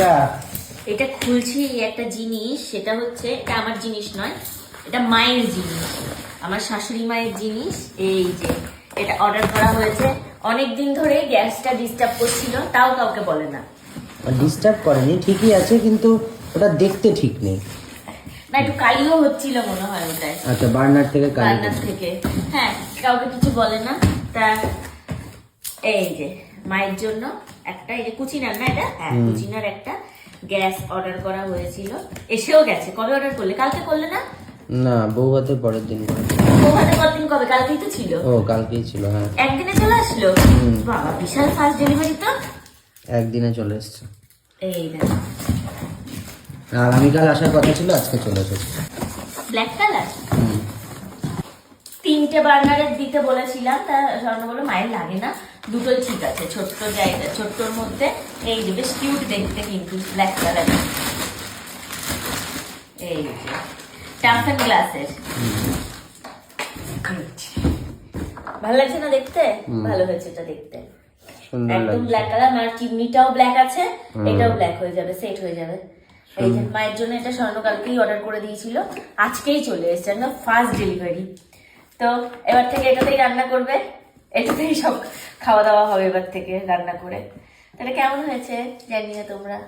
এটা? এটা খুলছি একটা জিনিস সেটা হচ্ছে এটা আমার জিনিস নয় এটা মায়ের জিনিস। আমার শাশুড়ি মায়ের জিনিস এই যে এটা অর্ডার করা হয়েছে। অনেক দিন ধরে গ্যাসটা ডিস্টার্ব করছিল তাও কাউকে বলে না। ডিস্টার্ব করেনি ঠিকই আছে কিন্তু ওটা দেখতে ঠিক নেই। না একটু কালিও হচ্ছিল মনে হয় ওটায়। আচ্ছা বার্নার থেকে কালি রান্নার থেকে। হ্যাঁ কাউকে কিছু বলে না। তা এই যে মায়ের জন্য একটা এই যে কুচিনার না এটা? হ্যাঁ কুচিনার একটা গ্যাস অর্ডার করা হয়েছিল। এসেও গেছে। কবে অর্ডার করলে? কালকে করলে না? না বউ ভাতের পরের দিন করে। ওখানে কতদিন কবে কালকেই তো ছিল। ও কালকেই ছিল হ্যাঁ। একদিনে চলে আসলো? বাবা বিশাল ফাস্ট ডেলিভারি তো। একদিনে চলে এসছে। এই দেখো। আগামীকাল আসার কথা ছিল আজকে চলে এসেছে। Black colour. তিনটে বার্নারের দিতে বলেছিলাম তা স্বর্ণ বলে মায়ের লাগে না। দুটোই ঠিক আছে ছোট্ট জায়গা ছোট্টর মধ্যে এই যে বেশ কিউট দেখতে কিন্তু ব্ল্যাক কালার এই যে অ্যান্ড গ্লাসের ভালো লাগছে না দেখতে? ভালো হয়েছে এটা দেখতে। একদম ব্ল্যাক কালার আর চিমনিটাও ব্ল্যাক আছে এটাও ব্ল্যাক হয়ে যাবে সেট হয়ে যাবে। এই যে মায়ের জন্য এটা স্বর্ণকালকেই অর্ডার করে দিয়েছিল। আজকেই চলে এসেছে একদম ফার্স্ট ডেলিভারি তো এবার থেকে এটাতেই রান্না করবে। এটাতেই সব খাওয়া দাওয়া হবে এবার থেকে রান্না করে। তাহলে কেমন হয়েছে জানি না তোমরা।